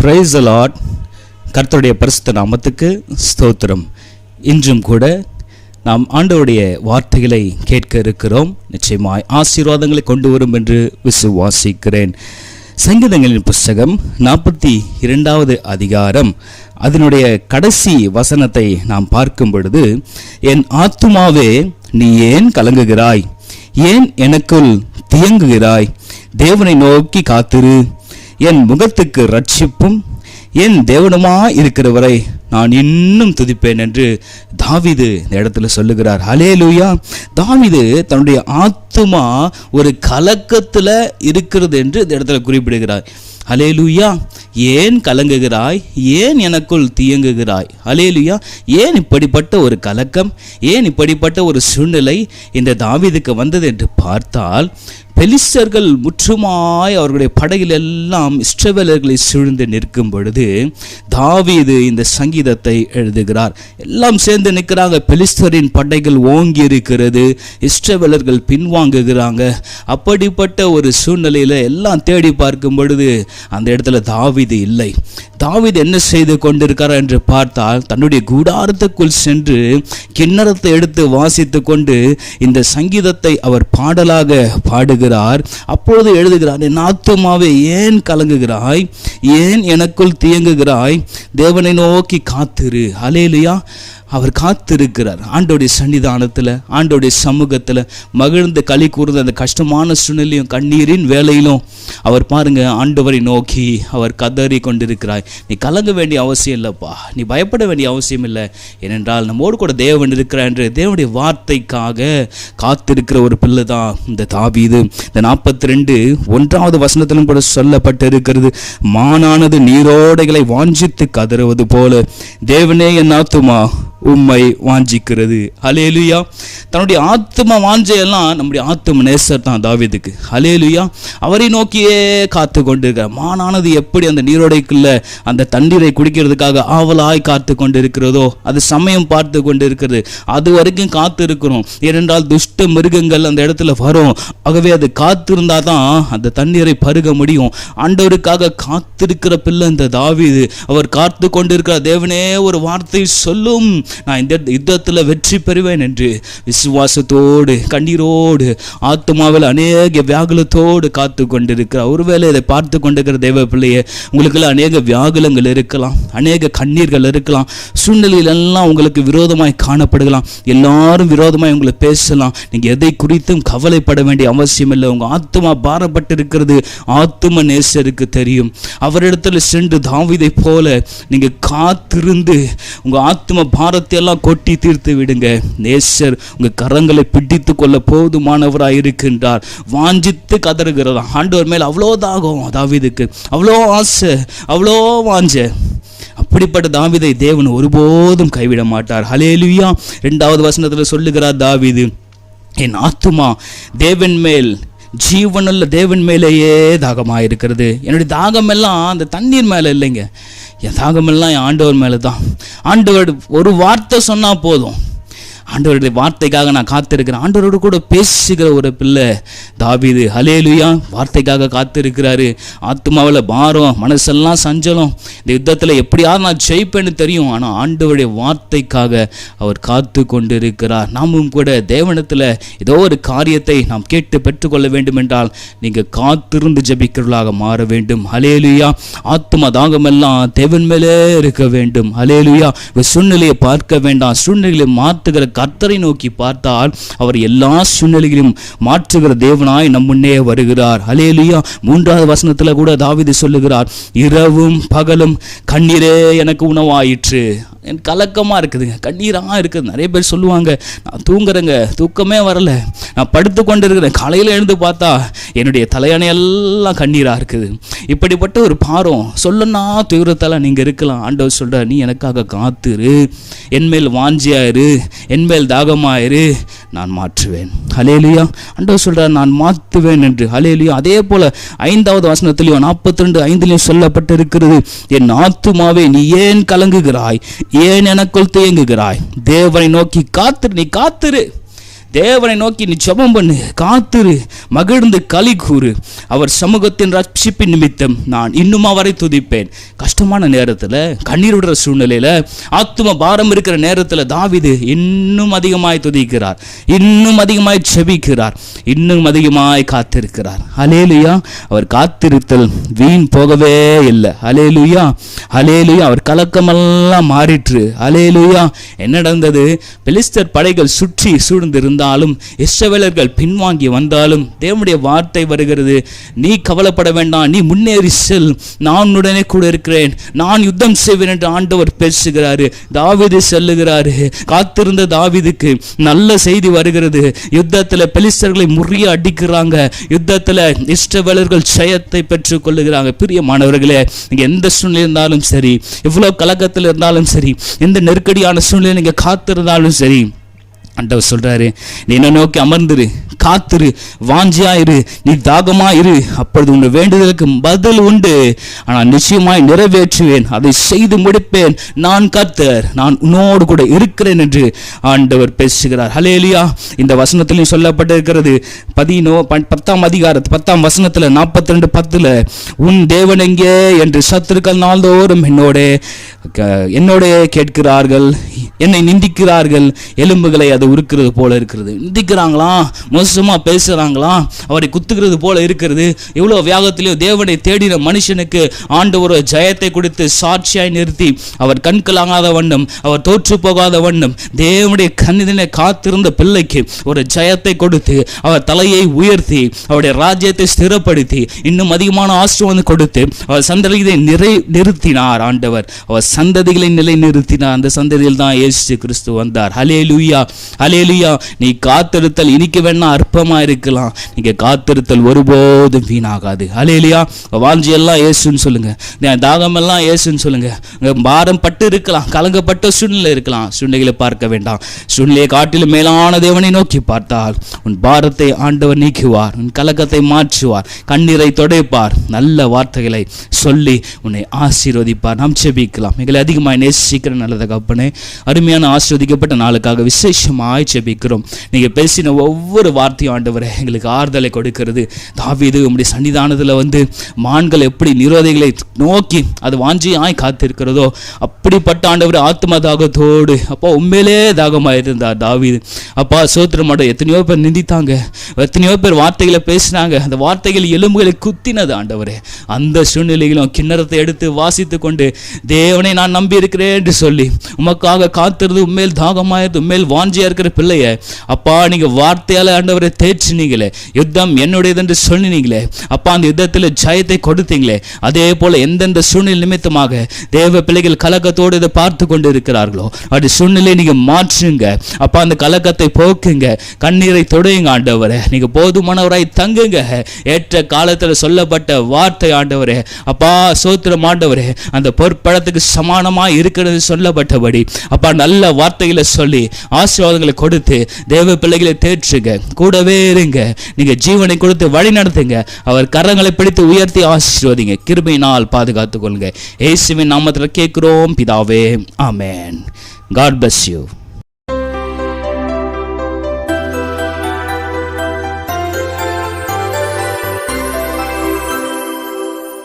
Price lot கர்த்தருடைய பரிசுத்த நாமத்துக்கு ஸ்தோத்திரம். இன்றும் கூட நாம் ஆண்டவருடைய வார்த்தைகளை கேட்க இருக்கிறோம். நிச்சயமாய் ஆசீர்வாதங்களை கொண்டு வரும் என்று விசுவாசிக்கிறேன். சங்கீதங்களின் புஸ்தகம் நாற்பத்தி இரண்டாவது அதிகாரம். அதனுடைய கடைசி வசனத்தை நாம் பார்க்கும் பொழுது என் ஆத்துமாவே நீ ஏன் கலங்குகிறாய்? ஏன் எனக்குள் தியங்குகிறாய்? தேவனை நோக்கி காத்திரு. என் முகத்துக்கு ரட்சிப்பும் என் தேவனுமா இருக்கிறவரை நான் இன்னும் துதிப்பேன் என்று தாவிது இந்த இடத்துல சொல்லுகிறார். ஹலேலூயா தாவிது தன்னுடைய ஆத்துமா ஒரு கலக்கத்தில் இருக்கிறது என்று இந்த இடத்துல குறிப்பிடுகிறார். அலேலுயா ஏன் கலங்குகிறாய்? ஏன் எனக்குள் தீயங்குகிறாய் அலேலுயா ஏன் இப்படிப்பட்ட ஒரு கலக்கம்? ஏன் இப்படிப்பட்ட ஒரு சூழ்நிலை இந்த தாவிதுக்கு வந்தது என்று பார்த்தால் பெலிஸ்டர்கள் முற்றுமாய் அவர்களுடைய படையில் எல்லாம் இஷ்டவேலர்களை சூழ்ந்து நிற்கும் பொழுது தாவீது இந்த சங்கீதத்தை எழுதுகிறார். எல்லாம் சேர்ந்து நிற்கிறாங்க. பெலிஸ்தரின் படைகள் ஓங்கி இருக்கிறது இஷ்டவேலர்கள் பின்வாங்குகிறாங்க. அப்படிப்பட்ட ஒரு சூழ்நிலையில் எல்லாம் தேடி பார்க்கும் பொழுது அந்த இடத்துல தாவீது இல்லை. தாவீது என்ன செய்து கொண்டிருக்கிறார் என்று பார்த்தால் தன்னுடைய கூடாரத்துக்குள் சென்று கிண்ணறத்தை எடுத்து வாசித்து கொண்டு இந்த சங்கீதத்தை அவர் பாடலாக பாடுகிறார். அப்பொழுது எழுதுகிறார் என் ஆத்துமாவே ஏன் கலங்குகிறாய்? ஏன் எனக்குள் தியங்குகிறாய் தேவனை நோக்கி காத்திரு. அலேலியா அவர் காத்திருக்கிறார். ஆண்டோடைய சன்னிதானத்தில் ஆண்டோடைய சமூகத்தில் மகிழ்ந்து களி கூர்ந்த அந்த கஷ்டமான சூழ்நிலையும் கண்ணீரின் வேலையிலும் அவர் பாருங்க ஆண்டவரை நோக்கி அவர் கதறி கொண்டிருக்கிறாய் நீ கலங்க வேண்டிய அவசியம் இல்லைப்பா. நீ பயப்பட வேண்டிய அவசியம் இல்லை. ஏனென்றால் நம்மோடு கூட தேவன் இருக்கிறார் என்று தேவனுடைய வார்த்தைக்காக காத்திருக்கிற ஒரு பிள்ளை தான் இந்த தாவீது. இந்த நாற்பத்தி ரெண்டு ஒன்றாவது வசனத்திலும் கூட சொல்லப்பட்டிருக்கிறது மானானது நீரோடைகளை வாஞ்சித்து கதறுவது போல. தேவனே என் ஆத்துமா உம்மை வாஞ்சிக்கிறது. ஹலேலுயா தன்னுடைய ஆத்ம வாஞ்சையெல்லாம் நம்முடைய ஆத்ம நேசர் தான் தாவீதுக்கு. ஹலேலுயா அவரை நோக்கியே காத்து கொண்டிருக்கிறார். மானானது எப்படி அந்த நீரோடைக்குள்ள அந்த தண்ணீரை குடிக்கிறதுக்காக ஆவலாய் காத்து கொண்டிருக்கிறதோ அது சமயம் பார்த்து கொண்டு இருக்கிறது அது வரைக்கும் காத்து இருக்கிறோம் ஏனென்றால் துஷ்ட மிருகங்கள் அந்த இடத்துல வரும். ஆகவே அது காத்திருந்தா தான் அந்த தண்ணீரை பருக முடியும். ஆண்டவருக்காக காத்திருக்கிற பிள்ளை இந்த தாவீது. அவர் காத்து கொண்டிருக்கிற தேவனே ஒரு வார்த்தை சொல்லும். நான் இந்த யுத்தத்தில் வெற்றி பெறுவேன் என்று விசுவாசத்தோடு கண்ணீரோடு ஆத்மாவில் அநேக வியாகுலத்தோடு காத்து கொண்டிருக்கிறார் ஒருவேளை இதை பார்த்து கொண்டிருக்கிற தெய்வ பிள்ளையே உங்களுக்கெல்லாம் அநேக வியாகுலங்கள் இருக்கலாம் அநேக கண்ணீர்கள் இருக்கலாம் சூழ்நிலையிலெல்லாம் உங்களுக்கு விரோதமாய் காணப்படுகலாம் எல்லாரும் விரோதமாய் உங்களை பேசலாம் நீங்கள் எதை குறித்தும் கவலைப்பட வேண்டிய அவசியம் இல்லை. உங்கள் ஆத்மா பாரப்பட்டிருக்கிறது ஆத்ம நேசருக்கு தெரியும். அவரிடத்தில் சென்று தாவிதை போல நீங்கள் காத்திருந்து உங்கள் ஆத்ம பாரத்தை எல்லாம் கொட்டி தீர்த்து விடுங்க. நேசர் உங்கள் கரங்களை பிடித்து கொள்ள போதுமானவராக இருக்கின்றார் வாஞ்சித்து கதறுகிறதா ஆண்டவர் மேல் அவ்வளோ தாகம் தாவிதுக்கு. அவ்வளோ ஆசை அவ்வளோ வாஞ்ச. அப்படிப்பட்ட தாவிதை தேவன் ஒருபோதும் கைவிட மாட்டார். ஹலேலுயா ரெண்டாவது வசனத்தில் சொல்லுகிறார் தாவிது என் ஆத்துமா தேவன் மேல் ஜீவனுள்ள தேவன் மேலேயே தாகமாக இருக்கிறது என்னுடைய தாகம் எல்லாம் அந்த தண்ணீர் மேலே இல்லைங்க. என் தாகமெல்லாம் என் ஆண்டவர் மேலே தான் ஆண்டவர் ஒரு வார்த்தை சொன்னால் போதும். ஆண்டவருடைய வார்த்தைக்காக நான் காத்திருக்கிறேன் ஆண்டவரோடு கூட பேசுகிற ஒரு பிள்ளை தாவிது. ஹலேலுயா வார்த்தைக்காக காத்திருக்கிறாரு. ஆத்மாவில் பாரம் மனசெல்லாம் சஞ்சலம். இந்த யுத்தத்தில் எப்படியாவது நான் ஜெயிப்பேன்னு தெரியும். ஆனால் ஆண்டவருடைய வார்த்தைக்காக அவர் காத்து கொண்டு இருக்கிறார் நாமும் கூட தேவனத்தில் ஏதோ ஒரு காரியத்தை நாம் கேட்டு பெற்றுக்கொள்ள வேண்டும் என்றால் நீங்கள் காத்திருந்து ஜபிக்கிறவர்களாக மாற வேண்டும். ஹலேலுயா ஆத்மா தாகமெல்லாம் தேவன் மேலே இருக்க வேண்டும். ஹலேலுயா சூழ்நிலையை பார்க்க வேண்டாம். சூழ்நிலையை மாற்றுகிற கர்த்தரை நோக்கி பார்த்தால் அவர் எல்லா சூழ்நிலைகளையும் மாற்றுகிற தேவனாய் நம் முன்னே வருகிறார். அலேலியா மூன்றாவது வசனத்தில் கூட தாவிது சொல்லுகிறார் இரவும் பகலும் கண்ணீரே எனக்கு உணவாயிற்று. என் கலக்கமாக இருக்குதுங்க. கண்ணீராக இருக்குது. நிறைய பேர் சொல்லுவாங்க நான் தூங்குறேங்க. தூக்கமே வரல. நான் படுத்து கொண்டு இருக்கிறேன் காலையில் எழுந்து பார்த்தா என்னுடைய தலையணையெல்லாம் கண்ணீராக இருக்குது. இப்படிப்பட்ட ஒரு பாரம் சொல்லனா துயரத்தால் நீங்கள் இருக்கலாம். ஆண்டவர் சொல்கிறார் நீ எனக்காக காத்துரு. என்மேல் வாஞ்சியாயிரு என்மேல் தாகமாயிரு நான் மாற்றுவேன். ஹலேலியா அண்டவர் சொல்கிறார் நான் மாற்றுவேன் என்று. ஹலேலியா அதே போல் ஐந்தாவது வசனத்திலையும் நாற்பத்தி ரெண்டு ஐந்துலையும் சொல்லப்பட்டிருக்கிறது என் ஆத்துமாவே நீ ஏன் கலங்குகிறாய்? ஏன் எனக்குள் தேங்குகிறாய்? தேவனை நோக்கி காத்திரு நீ காத்திரு. தேவனை நோக்கி நீ ஜபம் பண்ணு காத்திரு மகிழ்ந்து களி கூறு. அவர் சமூகத்தின் ரட்சிப்பின் நிமித்தம் நான் இன்னும் அவரை துதிப்பேன். கஷ்டமான நேரத்தில் கண்ணீர் விடுற சூழ்நிலையில் ஆத்தும பாரம் இருக்கிற நேரத்தில் தாவிது இன்னும் அதிகமாய் துதிக்கிறார். இன்னும் அதிகமாய் செபிக்கிறார் இன்னும் அதிகமாய் காத்திருக்கிறார். அலேலுயா அவர் காத்திருத்தல் வீண் போகவே இல்லை. அலேலுயா அலேலுயா அவர் கலக்கமெல்லாம் மாறிற்று. அலேலுயா என்ன நடந்தது? பெலிஸ்தர் படைகள் சுற்றி வந்தாலும் இஸ்ரவேலர்கள் பின்வாங்கி வந்தாலும் தேவனுடைய வார்த்தை வருகிறது. நீ கவலைப்பட வேண்டாம் நீ முன்னேறி செல். நான் உடனே கூட இருக்கிறேன். நான் யுத்தம் செய்வேன் என்று ஆண்டவர் பேசுகிறாரு. தாவிது செல்லுகிறாரு. காத்திருந்த தாவிதுக்கு நல்ல செய்தி வருகிறது. யுத்தத்தில் பெலிஸ்தர்களை முறிய அடிக்கிறாங்க. யுத்தத்தில் இஷ்டவேலர்கள் ஜெயத்தை பெற்றுக் கொள்ளுகிறாங்க. பிரியமானவர்களே எந்த சூழ்நிலை இருந்தாலும் சரி எவ்வளோ கலக்கத்தில் இருந்தாலும் சரி எந்த நெருக்கடியான சூழ்நிலை நீங்கள் காத்திருந்தாலும் சரி அண்டவர் சொல்கிறாரு நீ என்ன நோக்கி அமர்ந்துரு காத்துரு வாஞ்சியாயிரு நீ தாகமாயிரு. அப்பொழுது உன் வேண்டுதலுக்கு பதில் உண்டு. ஆனால் நிச்சயமாய் நிறைவேற்றுவேன். அதை செய்து முடிப்பேன். நான் காத்தர் நான் உன்னோடு கூட இருக்கிறேன் என்று ஆண்டவர் பேசுகிறார். ஹலேலியா இந்த வசனத்திலையும் சொல்லப்பட்டிருக்கிறது. பதினோ பத்தாம் அதிகாரத்து பத்தாம் வசனத்தில் நாற்பத்தி ரெண்டு பத்தில் உன் தேவன் எங்கே? என்று சத்துருக்கள் நாள்தோறும் என்னோட என்னோட கேட்கிறார்கள். என்னை நிந்திக்கிறார்கள். எலும்புகளை அது உருக்கிறது போல இருக்கிறது. நிந்திக்கிறாங்களா? மோசமா பேசுறாங்களா? அவரை குத்துக்கிறது போல இருக்கிறது. எவ்வளவு வியாகத்திலேயோ தேவனை தேடின மனுஷனுக்கு ஆண்டவர் ஜெயத்தை கொடுத்து சாட்சியாய் நிறுத்தி அவர் கண்களாகாத வண்ணம் அவர் தோற்று போகாத வண்ணம் தேவனுடைய கண்ணினை காத்திருந்த பிள்ளைக்கு ஒரு ஜெயத்தை கொடுத்து அவர் தலையை உயர்த்தி அவருடைய ராஜ்யத்தை ஸ்திரப்படுத்தி இன்னும் அதிகமான ஆசீர்வாதம் கொடுத்து அவர் சந்ததிகளை நிறை நிறுத்தினார் ஆண்டவர். அவர் சந்ததிகளை நிலை நிறுத்தினார் அந்த சந்ததியில் தான் இயேசு கிறிஸ்து வந்தார். ஹலேலுயா அலேலியா நீ காத்திருத்தல் இனிக்கு வேணா அற்பமா இருக்கலாம். நீங்க காத்திருத்தல் ஒருபோதும் வீணாகாது. அலேலியா வாஞ்சி எல்லாம் சொல்லுங்கள் சொல்லுங்க. ஏசுன்னு தாகம் எல்லாம் சொல்லுங்க. பாரம் பட்டு இருக்கலாம். கலங்கப்பட்ட சூழ்நிலை இருக்கலாம். சூழ்நிலைகளை பார்க்க வேண்டாம். சூழ்நிலையை காட்டிலும் மேலான தேவனை நோக்கி பார்த்தால் உன் பாரத்தை ஆண்டவர் நீக்குவார். உன் கலக்கத்தை மாற்றுவார். கண்ணீரை தொடைப்பார். நல்ல வார்த்தைகளை சொல்லி உன்னை ஆசீர்வதிப்பார். நாம் செபிக்கலாம் எங்களை அதிகமாக நேசிக்கிற நல்லத கப்பனே அருமையான ஆசீர்வதிக்கப்பட்ட நாளுக்காக விசேஷமாக விசேஷமாய் செபிக்கிறோம் நீங்க பேசின ஒவ்வொரு வார்த்தையும் ஆண்டவரே எங்களுக்கு ஆறுதலை கொடுக்கிறது. தாவீது உங்களுடைய சன்னிதானத்தில் வந்து மான்கள் எப்படி நிரோதைகளை நோக்கி அது வாஞ்சியாய் காத்திருக்கிறதோ அப்படிப்பட்ட ஆண்டவர் ஆத்ம தாகத்தோடு அப்பா உண்மையிலே தாகமாக இருந்தார் தாவீது. அப்பா சோத்திரமாட எத்தனையோ பேர் நிந்தித்தாங்க எத்தனையோ பேர் வார்த்தைகளை பேசினாங்க அந்த வார்த்தைகள் எலும்புகளை குத்தினது ஆண்டவரே. அந்த சூழ்நிலையிலும் கிண்ணறத்தை எடுத்து வாசித்து கொண்டு தேவனை நான் நம்பி இருக்கிறேன் என்று சொல்லி உமக்காக காத்திருந்து உண்மையில் தாகமாயிருந்து உண்மையில் வாஞ்சியா இருக்கிற பிள்ளைய அப்பா நீங்க வார்த்தையால ஆண்டவரை தேய்ச்சினீங்களே யுத்தம் என்னுடையது என்று சொன்னீங்களே அப்பா அந்த யுத்தத்தில் ஜெயத்தை கொடுத்தீங்களே அதே போல எந்தெந்த சூழ்நிலை நிமித்தமாக தேவ பிள்ளைகள் கலக்கத்தோடு இதை பார்த்து கொண்டு இருக்கிறார்களோ அப்படி சூழ்நிலை நீங்க மாற்றுங்க. அப்பா அந்த கலக்கத்தை போக்குங்க. கண்ணீரை தொடையுங்க ஆண்டவரே. நீங்க போதுமானவராய் தங்குங்க. ஏற்ற காலத்துல சொல்லப்பட்ட வார்த்தை ஆண்டவரே. அப்பா சோத்திரம் ஆண்டவரே அந்த பொற்பழத்துக்கு சமானமா இருக்கிறது சொல்லப்பட்டபடி அப்பா நல்ல வார்த்தைகளை சொல்லி ஆசீர்வாதம் ஆசீர்வாதங்களை கொடுத்து தேவ பிள்ளைகளை தேற்றுங்க கூடவே இருங்க. நீங்க ஜீவனை கொடுத்து வழி நடத்துங்க. அவர் கரங்களை பிடித்து உயர்த்தி ஆசீர்வதிங்க. கிருபையினால் பாதுகாத்துக் கொள்ளுங்க இயேசுவின் நாமத்தில் கேட்கிறோம். பிதாவே ஆமேன். God bus you